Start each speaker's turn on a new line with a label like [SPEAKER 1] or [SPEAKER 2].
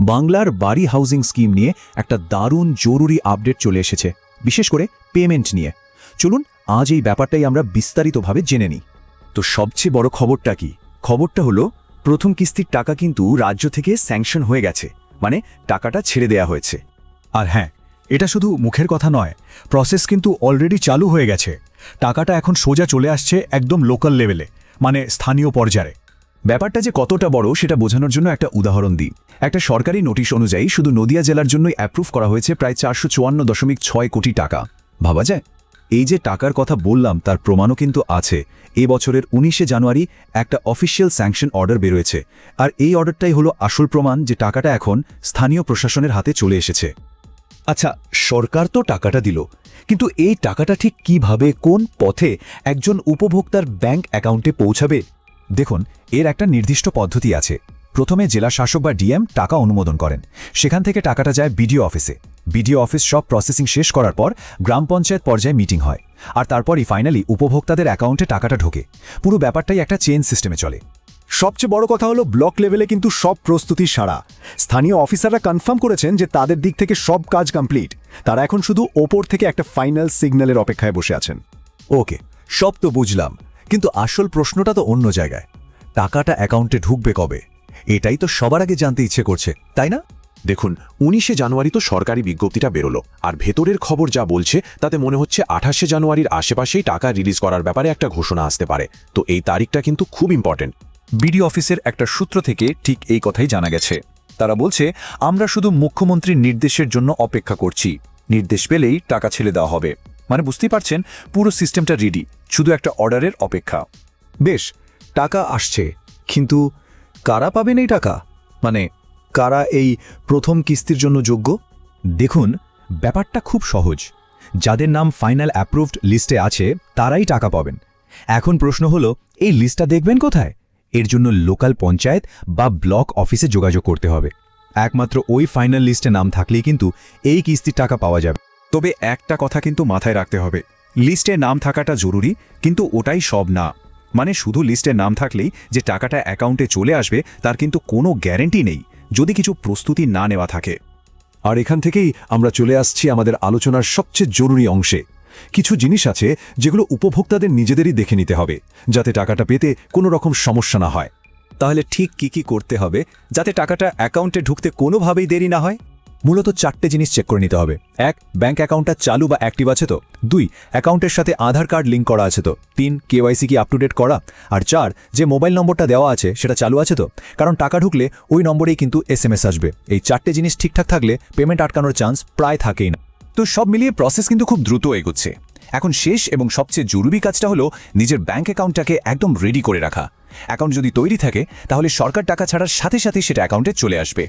[SPEAKER 1] বাংলার বাড়ি housing scheme নিয়ে একটা দারুণ জরুরি আপডেট চলে এসেছে, বিশেষ করে পেমেন্ট নিয়ে। চলুন, আজ এই ব্যাপারটাই আমরা বিস্তারিতভাবে জেনে নিই।
[SPEAKER 2] তো সবচেয়ে বড় খবরটা কি? খবরটা হলো, প্রথম কিস্তির টাকা কিন্তু রাজ্য থেকে স্যাংশন হয়ে গেছে মানে টাকাটা ছেড়ে দেয়া হয়েছে।
[SPEAKER 3] আর হ্যাঁ এটা শুধু মুখের কথা নয়, প্রসেস কিন্তু অলরেডি চালু হয়ে গেছে। টাকাটা এখন সোজা চলে আসছে একদম লোকাল লেভেলে মানে স্থানীয় পর্যায়ে।
[SPEAKER 1] ব্যাপারটা যে কতটা বড় সেটা বোঝানোর জন্য একটা উদাহরণ দিই। একটা সরকারি নোটিশ অনুযায়ী শুধু নদিয়া জেলার জন্যই অ্যাপ্রুভ করা হয়েছে প্রায় চারশো চুয়ান্ন দশমিক ছয় কোটি টাকা। ভাবা যায়? এই যে টাকার কথা বললাম, তার প্রমাণও কিন্তু আছে। এ বছরের উনিশে জানুয়ারি একটা অফিসিয়াল স্যাংশন অর্ডার বেরোয়েছে। আর এই অর্ডারটাই হলো আসল প্রমাণ যে টাকাটা এখন স্থানীয় প্রশাসনের হাতে চলে এসেছে।
[SPEAKER 4] আচ্ছা সরকার তো টাকাটা দিল, কিন্তু এই টাকাটা ঠিক কীভাবে, কোন পথে একজন উপভোক্তার ব্যাংক অ্যাকাউন্টে পৌঁছাবে?
[SPEAKER 1] দেখুন, এর একটা নির্দিষ্ট পদ্ধতি আছে। প্রথমে জেলা শাসক বা ডিএম টাকা অনুমোদন করেন। সেখান থেকে টাকাটা যায় বিডিও অফিসে। বিডিও অফিস সব প্রসেসিং শেষ করার পর গ্রাম পঞ্চায়েত পর্যায়ে মিটিং হয়। আর তারপরই ফাইনালি উপভোক্তাদের অ্যাকাউন্টে টাকাটা ঢোকে। পুরো ব্যাপারটাই একটা চেন সিস্টেমে চলে।
[SPEAKER 3] সবচেয়ে বড় কথা হলো ব্লক লেভেলে কিন্তু সব প্রস্তুতি সারা স্থানীয় অফিসাররা কনফার্ম করেছেন যে তাদের দিক থেকে সব কাজ কমপ্লিট। তারা এখন শুধু ওপর থেকে একটা ফাইনাল সিগন্যালের অপেক্ষায় বসে আছেন।
[SPEAKER 4] ওকে, সব তো বুঝলাম। কিন্তু আসল প্রশ্নটা তো অন্য জায়গায়। টাকাটা অ্যাকাউন্টে ঢুকবে কবে? এটাই তো সবার আগে জানতে ইচ্ছে করছে তাই না?
[SPEAKER 5] দেখুন উনিশে জানুয়ারি তো সরকারি বিজ্ঞপ্তিটা বেরোলো আর ভেতরের খবর যা বলছে তাতে মনে হচ্ছে আঠাশে জানুয়ারির আশেপাশেই টাকা রিলিজ করার ব্যাপারে একটা ঘোষণা আসতে পারে। তো এই তারিখটা কিন্তু খুব ইম্পর্টেন্ট
[SPEAKER 2] বিডি অফিসের একটা সূত্র থেকে ঠিক এই কথাই জানা গেছে। তারা বলছে আমরা শুধু মুখ্যমন্ত্রীর নির্দেশের জন্য অপেক্ষা করছি। নির্দেশ পেলেই টাকা ছেড়ে দেওয়া হবে। মানে বুঝতেই পারছেন পুরো সিস্টেমটা রেডি শুধু একটা অর্ডারের অপেক্ষা।
[SPEAKER 4] বেশ, টাকা আসছে, কিন্তু কারা পাবেন এই টাকা? মানে কারা এই প্রথম কিস্তির জন্য যোগ্য?
[SPEAKER 1] দেখুন, ব্যাপারটা খুব সহজ। যাদের নাম ফাইনাল অ্যাপ্রুভড লিস্টে আছে, তারাই টাকা পাবেন। এখন প্রশ্ন হলো, এই লিস্টটা দেখবেন কোথায়? এর জন্য লোকাল পঞ্চায়েত বা ব্লক অফিসে যোগাযোগ করতে হবে। একমাত্র ওই ফাইনাল লিস্টে নাম থাকলেই কিন্তু এই কিস্তির টাকা পাওয়া যাবে।
[SPEAKER 2] তবে একটা কথা কিন্তু মাথায় রাখতে হবে। লিস্টে নাম থাকাটা জরুরি, কিন্তু ওটাই সব না। মানে শুধু লিস্টে নাম থাকলেই যে টাকাটা অ্যাকাউন্টে চলে আসবে, তার কিন্তু কোনো গ্যারেন্টি নেই, যদি কিছু প্রস্তুতি না নেওয়া থাকে।
[SPEAKER 3] আর এখান থেকেই আমরা চলে আসছি আমাদের আলোচনার সবচেয়ে জরুরি অংশে। কিছু জিনিস আছে যেগুলো উপভোক্তাদের নিজেদেরই দেখে নিতে হবে, যাতে টাকাটা পেতে কোনো রকম সমস্যা না হয়।
[SPEAKER 4] তাহলে ঠিক কি কি করতে হবে, যাতে টাকাটা অ্যাকাউন্টে ঢুকতে কোনোভাবেই দেরি না হয়?
[SPEAKER 1] মূলত চারটে জিনিস চেক করে নিতে হবে। এক ব্যাংক অ্যাকাউন্টটা চালু বা অ্যাক্টিভ আছে তো। দুই অ্যাকাউন্টের সাথে আধার কার্ড লিঙ্ক করা আছে তো। তিন কেওয়াইসি কি আপ করা? আর চার, যে মোবাইল নম্বরটা দেওয়া আছে সেটা চালু আছে তো। কারণ টাকা ঢুকলে ওই নম্বরেই কিন্তু এসএমএস আসবে। এই চারটে জিনিস ঠিকঠাক থাকলে পেমেন্ট আটকানোর চান্স প্রায় থাকেই না।
[SPEAKER 2] তো সব মিলিয়ে প্রসেস কিন্তু খুব দ্রুত এগোচ্ছে। এখন শেষ এবং সবচেয়ে জরুরি কাজটা হলো নিজের ব্যাংক অ্যাকাউন্টটাকে একদম রেডি করে রাখা। অ্যাকাউন্ট যদি তৈরি থাকে, তাহলে সরকার টাকা ছাড়ার সাথে সাথে সেটা অ্যাকাউন্টে চলে আসবে।